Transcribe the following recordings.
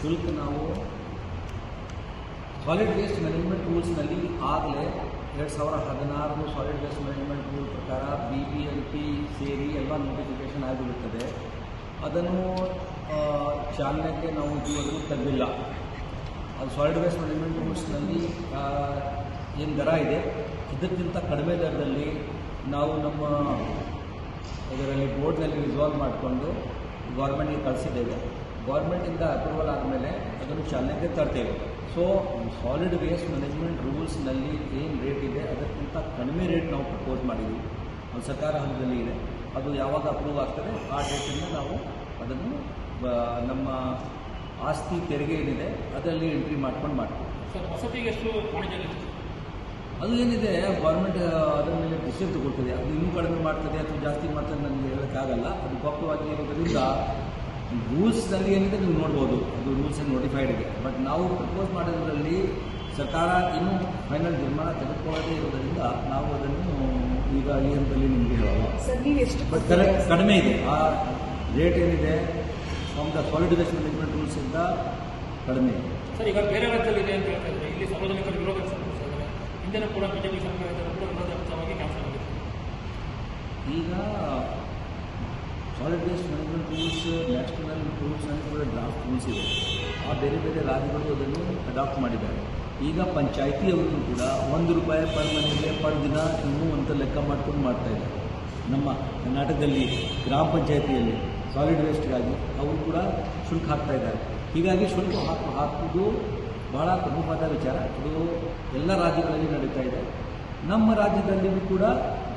ಶುಲ್ಕ ನಾವು solid waste management ರೂಲ್ಸ್ನಲ್ಲಿ ಆಗಲೇ ಎರಡು ಸಾವಿರ ಹದಿನಾರು ಸಾಲಿಡ್ ವೇಸ್ಟ್ ಮ್ಯಾನೇಜ್ಮೆಂಟ್ ರೂಲ್ ಪ್ರಕಾರ ಬಿ ಬಿ ಎಲ್ ಪಿ ಸೇರಿ ಎಲ್ಲ ನೋಟಿಫಿಕೇಷನ್ ಆಗಿಬಿಡುತ್ತದೆ ಅದನ್ನು ಚಾಲನೆಗೆ ನಾವು ಇದುವರೆಗೂ ತಂದಿಲ್ಲ. ಅದು ಸಾಲಿಡ್ ವೇಸ್ಟ್ ಮ್ಯಾನೇಜ್ಮೆಂಟ್ ರೂಲ್ಸ್ನಲ್ಲಿ ಏನು ದರ ಇದೆ? ಇದಕ್ಕಿಂತ ಕಡಿಮೆ ದರದಲ್ಲಿ ನಾವು ನಮ್ಮ ಇದರಲ್ಲಿ ಬೋರ್ಡ್ನಲ್ಲಿ ರಿಸಾಲ್ವ್ ಮಾಡಿಕೊಂಡು ಗೌರ್ಮೆಂಟ್ಗೆ ಕಳಿಸಿದ್ದೇವೆ. ಗೌರ್ಮೆಂಟಿಂದ ಅಪ್ರೂವಲ್ ಆದಮೇಲೆ ಅದನ್ನು ಚಾಲನೆಗೆ ತರ್ತೇವೆ. ಸೊ ಸಾಲಿಡ್ ವೇಸ್ಟ್ ಮ್ಯಾನೇಜ್ಮೆಂಟ್ ರೂಲ್ಸ್ನಲ್ಲಿ ಏನು ರೇಟ್ ಇದೆ ಅದಕ್ಕಿಂತ ಕಡಿಮೆ ರೇಟ್ ನಾವು ಪ್ರಪೋಸ್ ಮಾಡಿದ್ದೀವಿ ಅದು ಸರ್ಕಾರ ಹಂತದಲ್ಲಿ ಇದೆ. ಅದು ಯಾವಾಗ ಅಪ್ರೂವ್ ಆಗ್ತದೆ ಆ ಡೇಟಿಂದ ನಾವು ಅದನ್ನು ಬ- ನಮ್ಮ ಆಸ್ತಿ ತೆರಿಗೆ ಏನಿದೆ ಅದರಲ್ಲಿ ಎಂಟ್ರಿ ಮಾಡ್ಕೊಂಡು ಮಾಡ್ತೀವಿ. ವಸತಿಗೆ ಎಷ್ಟು ಅದು ಏನಿದೆ ಗೌರ್ಮೆಂಟ್ ಅದರ ಮೇಲೆ ಡಿಸಿಷನ್ ತಗೊಳ್ತದೆ. ಅದು ಇನ್ನೂ ಕಡಿಮೆ ಮಾಡ್ತದೆ ಅಥವಾ ಜಾಸ್ತಿ ಮಾಡ್ತದೆ ನನಗೆ ಹೇಳೋಕ್ಕಾಗಲ್ಲ. ಅದು ಗೊಪ್ಪವಾಗಿ ಇರೋದ್ರಿಂದ ರೂಲ್ಸ್ನಲ್ಲಿ ಏನಿದೆ ನೀವು ನೋಡ್ಬೋದು. ಅದು ರೂಲ್ಸ್ ಅಲ್ಲಿ ನೋಟಿಫೈಡ್ ಇದೆ ಬಟ್ ನಾವು ಪ್ರಪೋಸ್ ಮಾಡೋದ್ರಲ್ಲಿ ಸರ್ಕಾರ ಇನ್ನೂ ಫೈನಲ್ ನಿರ್ಮಾಣ ತೆಗೆದುಕೊಳ್ಳದೇ ಇರೋದರಿಂದ ನಾವು ಅದನ್ನು ಈಗ ಈ ಹಂತದಲ್ಲಿ ನಿಮಗೆ ಹೇಳೋಲ್ಲ. ಸರ್ ನೀವು ಎಷ್ಟು ಬಟ್ ಕಡಿಮೆ ಇದೆ. ಆ ರೇಟ್ ಏನಿದೆ from the solid waste rules ಇಂದ ಕಡಿಮೆ ಇದೆ. ಸರ್ ಈಗ ಬೇರೆ ರಾಜ್ಯದಲ್ಲಿ ಇದೆ ಅಂತ ಹೇಳ್ತಾ ಇದ್ದಾರೆ ಇಲ್ಲಿ ಸಾರ್ವಜನಿಕರು ವಿರೋಧ ಕೂಡ ಬಿಜೆಪಿ ಸರ್ಕಾರದಲ್ಲಿ ಕೂಡ ವಿರೋಧ ಕ್ಯಾನ್ಸಲ್ ಆಗಿದೆ ಈಗ solid waste management rules national rules ಅಂತ ಕೂಡ ಡ್ರಾಫ್ಟ್ ರೂಲ್ಸ್ ಇದೆ. ಆ ಬೇರೆ ಬೇರೆ ರಾಜ್ಯಗಳು ಅದನ್ನು ಅಡಾಪ್ಟ್ ಮಾಡಿದ್ದಾರೆ. ಈಗ ಪಂಚಾಯತಿಯವರು ಕೂಡ ಒಂದು ರೂಪಾಯಿ ಪರ್ ಮನೆಗೆ ಪರ್ ದಿನ ಇನ್ನೂ ಅಂತ ಲೆಕ್ಕ ಮಾಡ್ಕೊಂಡು ಮಾಡ್ತಾ ಇದ್ದಾರೆ. ನಮ್ಮ ಕರ್ನಾಟಕದಲ್ಲಿ, ಗ್ರಾಮ ಪಂಚಾಯತಿಯಲ್ಲಿ ಸಾಲಿಡ್ ವೇಸ್ಟ್ಗಾಗಿ ಅವರು ಕೂಡ ಶುಲ್ಕ ಹಾಕ್ತಾ ಇದ್ದಾರೆ. ಹೀಗಾಗಿ ಶುಲ್ಕ ಹಾಕು ಹಾಕುವುದು ಭಾಳ ಪ್ರಮುಖವಾದ ವಿಚಾರ. ಇದು ಎಲ್ಲ ರಾಜ್ಯಗಳಲ್ಲಿ ನಡೀತಾ ಇದೆ. ನಮ್ಮ ರಾಜ್ಯದಲ್ಲಿಯೂ ಕೂಡ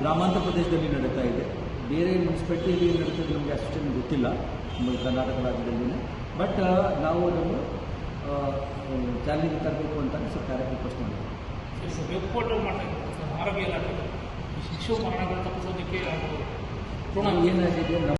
ಗ್ರಾಮಾಂತರ ಪ್ರದೇಶದಲ್ಲಿ ನಡೀತಾ ಇದೆ. ಬೇರೆ ಮುನ್ಸಿಪಾಲ್ಟಿಯಲ್ಲಿ ಏನು ನಡೀತದೆ ನಮಗೆ ಅಷ್ಟೇನು ಗೊತ್ತಿಲ್ಲ ನಮ್ಮ ಕರ್ನಾಟಕ ರಾಜ್ಯದಲ್ಲಿ ಬಟ್ ನಾವು ಅದನ್ನು ಚಾಲೆಂಜ್ ಚಾಲನೆಗೆ ತರಬೇಕು ಅಂತ ಸರ್ಕಾರಕ್ಕೆ ರಿಕ್ವೆಸ್ಟ್ ಮಾಡಿದ್ದೀವಿ ಆರೋಗ್ಯ ಇಲಾಖೆ ಶಿಶು ಮರಣಗಳು ತಪ್ಪಿಸೋದಕ್ಕೆ ಏನಾಗಿದೆ